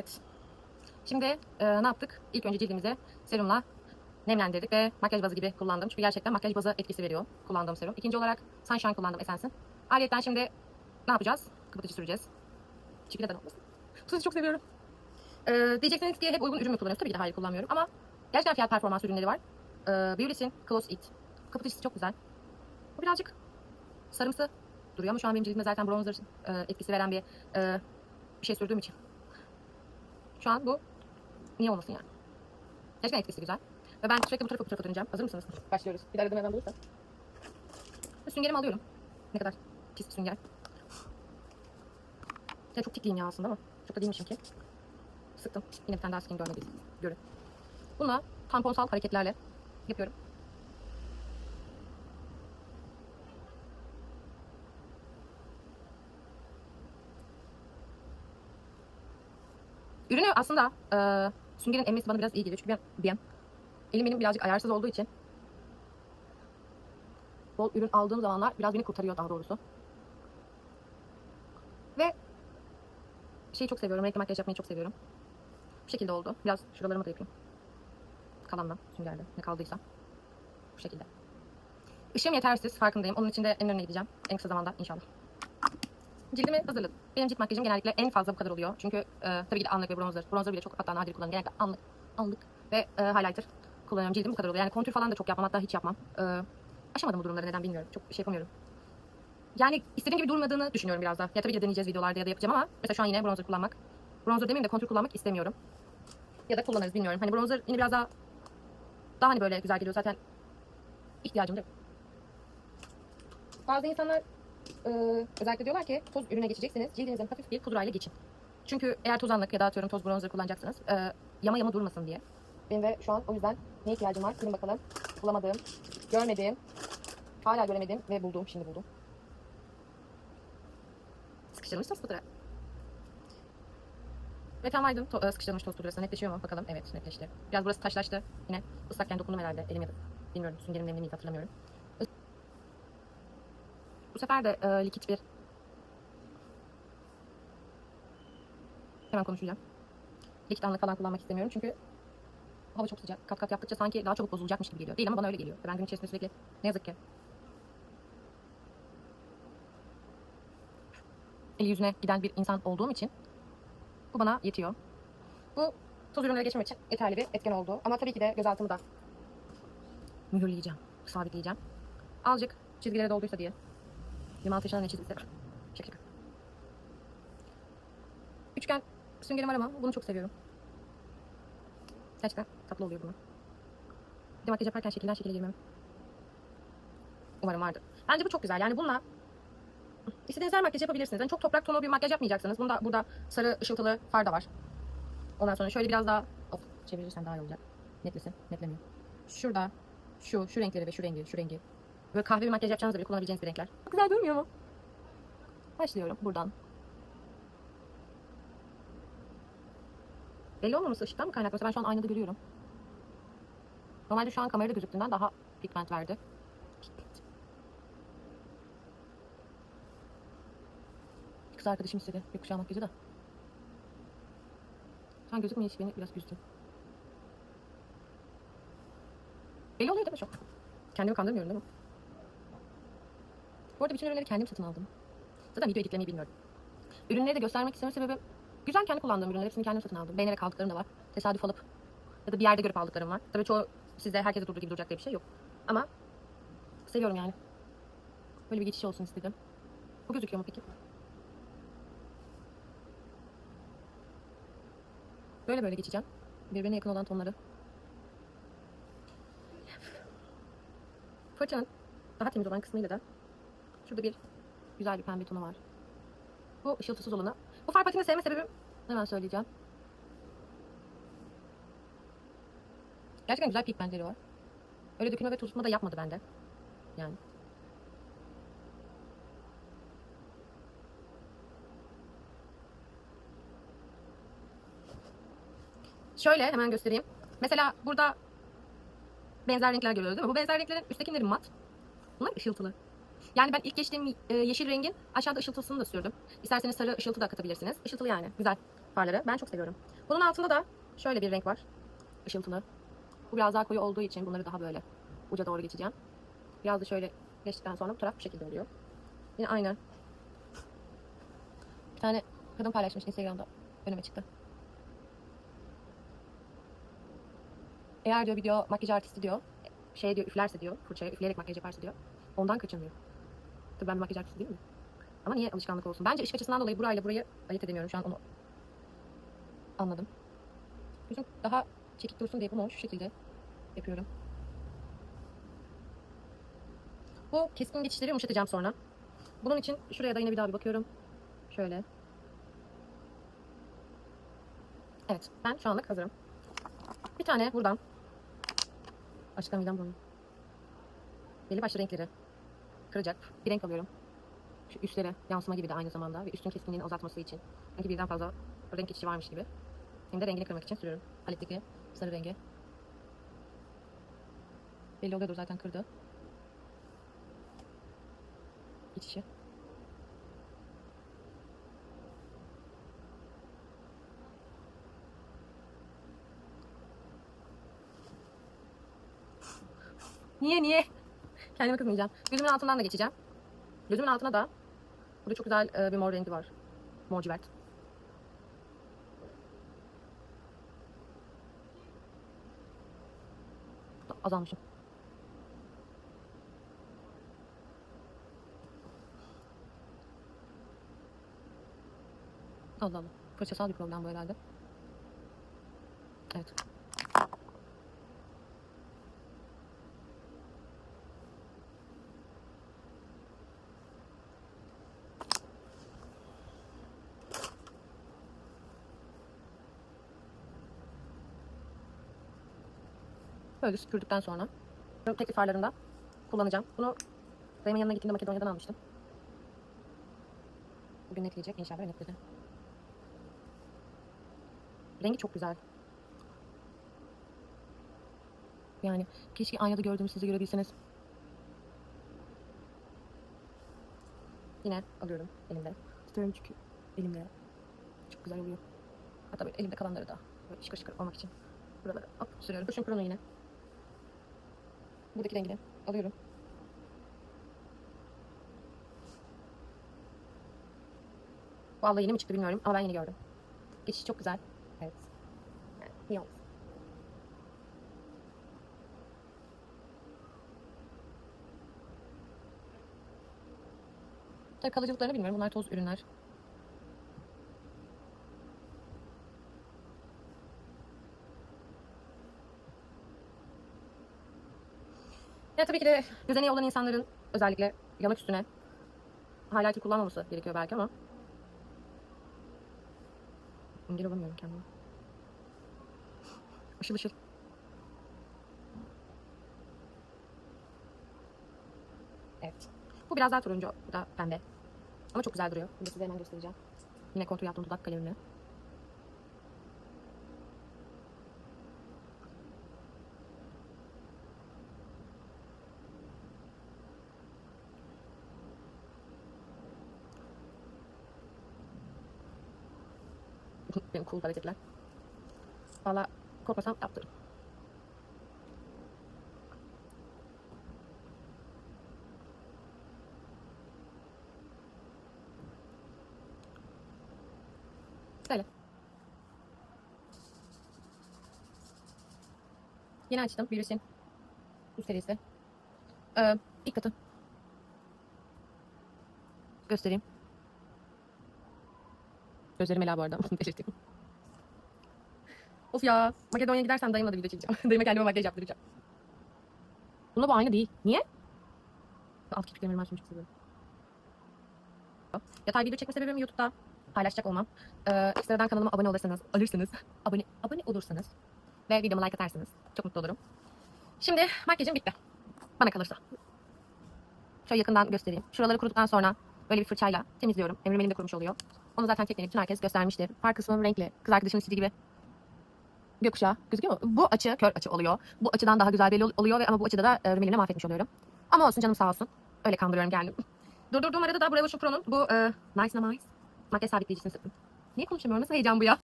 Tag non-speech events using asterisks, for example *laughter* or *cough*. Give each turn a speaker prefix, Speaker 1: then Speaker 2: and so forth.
Speaker 1: Evet. Şimdi e, ne yaptık? İlk önce cildimize serumla nemlendirdik ve makyaj bazı gibi kullandım. Çünkü gerçekten makyaj bazı etkisi veriyor kullandığım serum. İkinci olarak Sunshine kullandım Essence'in. Ayrıca şimdi ne yapacağız? Kapatıcı süreceğiz. Çiğ neden olmasın? Tuzu çok seviyorum. Ee, diyeceksiniz ki hep uygun ürün mü kullanıyoruz? Tabii ki de hayır kullanmıyorum ama gerçekten fiyat performans ürünleri var. Ee, Beauty'sin Close It. Kapatıcısı çok güzel. Bu birazcık sarımsı duruyor ama şu an benim cildimde zaten bronzer e, etkisi veren bir, e, bir şey sürdüğüm için. Şu an bu niye olmasın yani? Gerçekten etkisi güzel. Ve ben sürekli bu tarafa bu tarafa döneceğim. Hazır mısınız? Başlıyoruz. Bir daha dedim hemen bulursa. Süngerimi alıyorum. Ne kadar pis bir sünger. Ya çok tikliyim ya aslında ama çok da değilmişim ki. Sıktım. Yine bir tane daha sıkayım görmediyseniz. Görün. Bununla tamponsal hareketlerle yapıyorum. Ürünü aslında e, süngerin emmesi bana biraz iyi geliyor. Çünkü ben, ben elim benim birazcık ayarsız olduğu için bol ürün aldığım zamanlar biraz beni kurtarıyor daha doğrusu. Ve şeyi çok seviyorum. Renkli makyaj yapmayı çok seviyorum. Bu şekilde oldu. Biraz şuralarımı da yapayım. Kalandan süngerle ne kaldıysa. Bu şekilde. Işığım yetersiz farkındayım. Onun için de en önüne gideceğim. En kısa zamanda inşallah. Cildimi hazırladım. Benim cilt makyajım genellikle en fazla bu kadar oluyor. Çünkü e, tabii ki de anlık ve bronzer. Bronzer bile çok hatta nadir kullanıyorum. Genellikle anlık, anlık ve e, highlighter kullanıyorum. Cildim bu kadar oluyor. Yani kontür falan da çok yapmam. Hatta hiç yapmam. E, aşamadım bu durumları neden bilmiyorum. Çok şey yapamıyorum. Yani istediğim gibi durmadığını düşünüyorum biraz daha. Ya tabii ki de deneyeceğiz videolarda ya da yapacağım ama mesela şu an yine bronzer kullanmak. Bronzer demeyeyim de kontür kullanmak istemiyorum. Ya da kullanırız bilmiyorum. Hani bronzer yine biraz daha daha hani böyle güzel geliyor zaten. ihtiyacım da yok. Bazı insanlar e, özellikle diyorlar ki toz ürüne geçeceksiniz. Cildinizden hafif bir pudrayla geçin. Çünkü eğer tozanlık ya da atıyorum toz bronzer kullanacaksınız. e, yama yama durmasın diye. Benim de şu an o yüzden ne ihtiyacım var? Kırın bakalım. Bulamadığım, görmediğim, hala göremedim ve buldum. Şimdi buldum. Sıkıştırılmış toz pudra. Ve tam aydın to- e, sıkıştırılmış toz pudrası. Netleşiyor mu? Bakalım. Evet netleşti. Biraz burası taşlaştı. Yine ıslakken dokundum herhalde. Elim ya da bilmiyorum. Süngerim nemli miydi hatırlamıyorum. Bu sefer de e, likit bir hemen konuşacağım. Likit anlık falan kullanmak istemiyorum çünkü hava çok sıcak. Kat kat yaptıkça sanki daha çabuk bozulacakmış gibi geliyor. Değil ama bana öyle geliyor. Ben gün içerisinde sürekli ne yazık ki eli yüzüne giden bir insan olduğum için bu bana yetiyor. Bu toz ürünlere geçmek için yeterli bir etken oldu. Ama tabii ki de gözaltımı da mühürleyeceğim, sabitleyeceğim. Azıcık çizgilere dolduysa diye. 26 yaşında ne çizgisi? Şaka. Üçgen süngerim var ama bunu çok seviyorum. Gerçekten tatlı oluyor bunu. Bir de makyaj yaparken şekilden şekile girmem. Umarım vardır. Bence bu çok güzel. Yani bununla istediğiniz her makyaj yapabilirsiniz. Yani çok toprak tonu bir makyaj yapmayacaksınız. Bunda burada sarı ışıltılı far da var. Ondan sonra şöyle biraz daha of, çevirirsen daha iyi olacak. Netlesin. Netlemiyor. Şurada şu, şu renkleri ve şu rengi, şu rengi. Böyle kahve bir makyaj yapacağınızda bile kullanabileceğiniz bir renkler. Güzel durmuyor mu? Başlıyorum buradan. Belli olmaması ışıktan mı kaynaklı? Ben şu an aynada görüyorum. Normalde şu an kamerada gözüktüğünden daha pigment verdi. Kız arkadaşım istedi gökkuşağı makyajı da. Şu an gözükmüyor hiç beni biraz üzdü. Belli oluyor değil mi çok? Kendimi kandırmıyorum değil mi? Bu arada bütün ürünleri kendim satın aldım. Zaten video editlemeyi bilmiyorum. Ürünleri de göstermek istememin sebebi güzel kendi kullandığım ürünler. Hepsini kendim satın aldım. Beğenerek aldıklarım da var. Tesadüf alıp ya da bir yerde görüp aldıklarım var. Tabii çoğu sizde herkese durduğu gibi duracak diye bir şey yok. Ama seviyorum yani. Böyle bir geçiş olsun istedim. Bu gözüküyor mu peki? Böyle böyle geçeceğim. Birbirine yakın olan tonları. Fırçanın daha temiz olan kısmıyla da şurada bir güzel bir pembe tonu var. Bu ışıltısız olanı. Bu far patini sevme sebebim hemen söyleyeceğim. Gerçekten güzel pigmentleri var. Öyle dökülme ve tutma da yapmadı bende. Yani. Şöyle hemen göstereyim. Mesela burada benzer renkler görüyoruz değil mi? Bu benzer renklerin üsttekileri mat. Bunlar ışıltılı. Yani ben ilk geçtiğim e, yeşil rengin aşağıda ışıltısını da sürdüm. İsterseniz sarı ışıltı da katabilirsiniz. Işıltılı yani. Güzel. farları. Ben çok seviyorum. Bunun altında da şöyle bir renk var. Işıltılı. Bu biraz daha koyu olduğu için bunları daha böyle uca doğru geçeceğim. Biraz da şöyle geçtikten sonra bu taraf bu şekilde oluyor. Yine aynı. Bir tane kadın paylaşmış Instagram'da. Önüme çıktı. Eğer diyor video makyaj artisti diyor şey diyor üflerse diyor fırçaya üfleyerek makyaj yaparsa diyor ondan kaçınmıyor. Tabii ben makyaj artisti değilim mi? Ama niye alışkanlık olsun? Bence ışık açısından dolayı burayla burayı ayırt edemiyorum. Şu an onu anladım. Yüzüm daha çekik dursun diye bunu şu şekilde yapıyorum. Bu keskin geçişleri yumuşatacağım sonra. Bunun için şuraya da yine bir daha bir bakıyorum. Şöyle. Evet, ben şu anlık hazırım. Bir tane buradan. Midem bulanıyor. Belli başlı renkleri kıracak bir renk alıyorum. Şu üstlere yansıma gibi de aynı zamanda ve üstün keskinliğini azaltması için. Sanki birden fazla renk geçişi varmış gibi. Hem de rengini kırmak için sürüyorum. Paletteki sarı rengi. Belli oluyordur zaten kırdı. Geçişi. Niye niye? Kendime kızmayacağım. Gözümün altından da geçeceğim. Gözümün altına da burada çok güzel e, bir mor rengi var. Mor civert. Azalmışım. Allah Allah. Fırçasal bir problem bu herhalde. Evet. Böyle süpürdükten sonra tekli farlarında kullanacağım. Bunu dayımın yanına gittiğimde Makedonya'dan almıştım. Bugün netleyecek inşallah netledi. Rengi çok güzel. Yani keşke aynada gördüğümü siz de görebilseniz. Yine alıyorum elimde. Tutuyorum çünkü elimde. Çok güzel oluyor. Hatta böyle elimde kalanları da böyle şıkır şıkır olmak için buralara hop sürüyorum. Kuşun kurunu yine. Buradaki rengini alıyorum. Vallahi yeni mi çıktı bilmiyorum ama ben yeni gördüm. Geçiş çok güzel. Evet. Yani, iyi olmuş. Tabii kalıcılıklarını bilmiyorum. Bunlar toz ürünler. Tabii ki de gözeneği olan insanların özellikle yanık üstüne highlighter kullanmaması gerekiyor belki ama engel olamıyorum kendime. Işıl ışıl. Evet. Bu biraz daha turuncu, bu da pembe. Ama çok güzel duruyor. Bunu size hemen göstereceğim. Yine kontur yaptığım dudak kalemimle. Benim cool hareketler. Valla korkmasam yaptırım. Böyle. Yeni açtım Beauty'sin. Bu serisi. Ee, ilk katı. Göstereyim. Gözlerim ela bu arada. *laughs* Belirteyim. Of ya. Makedonya'ya gidersem dayımla da video çekeceğim. *laughs* Dayıma kendime makyaj yaptıracağım. Bununla bu aynı değil. Niye? Alt kirpiklerimi açmış çok seviyorum. Yatay video çekme sebebim YouTube'da paylaşacak olmam. Ee, ekstradan kanalıma abone olursanız, alırsanız, abone, abone olursanız ve videoma like atarsanız çok mutlu olurum. Şimdi makyajım bitti. Bana kalırsa. Şöyle yakından göstereyim. Şuraları kuruduktan sonra böyle bir fırçayla temizliyorum. Emrim elimde kurumuş oluyor. Onu zaten tekniğini bütün herkes göstermiştir. Far kısmım renkli. Kız arkadaşımın istediği gibi gökkuşağı gözüküyor mu? Bu açı kör açı oluyor. Bu açıdan daha güzel belli ol- oluyor ve ama bu açıda da e, rümenimle mahvetmiş oluyorum. Ama olsun canım sağ olsun. Öyle kandırıyorum kendim. *laughs* Durdurduğum arada da Bravo Show Pro'nun bu e, Nice Nice makyaj sabitleyicisini sıktım. Niye konuşamıyorum? Nasıl heyecan bu ya?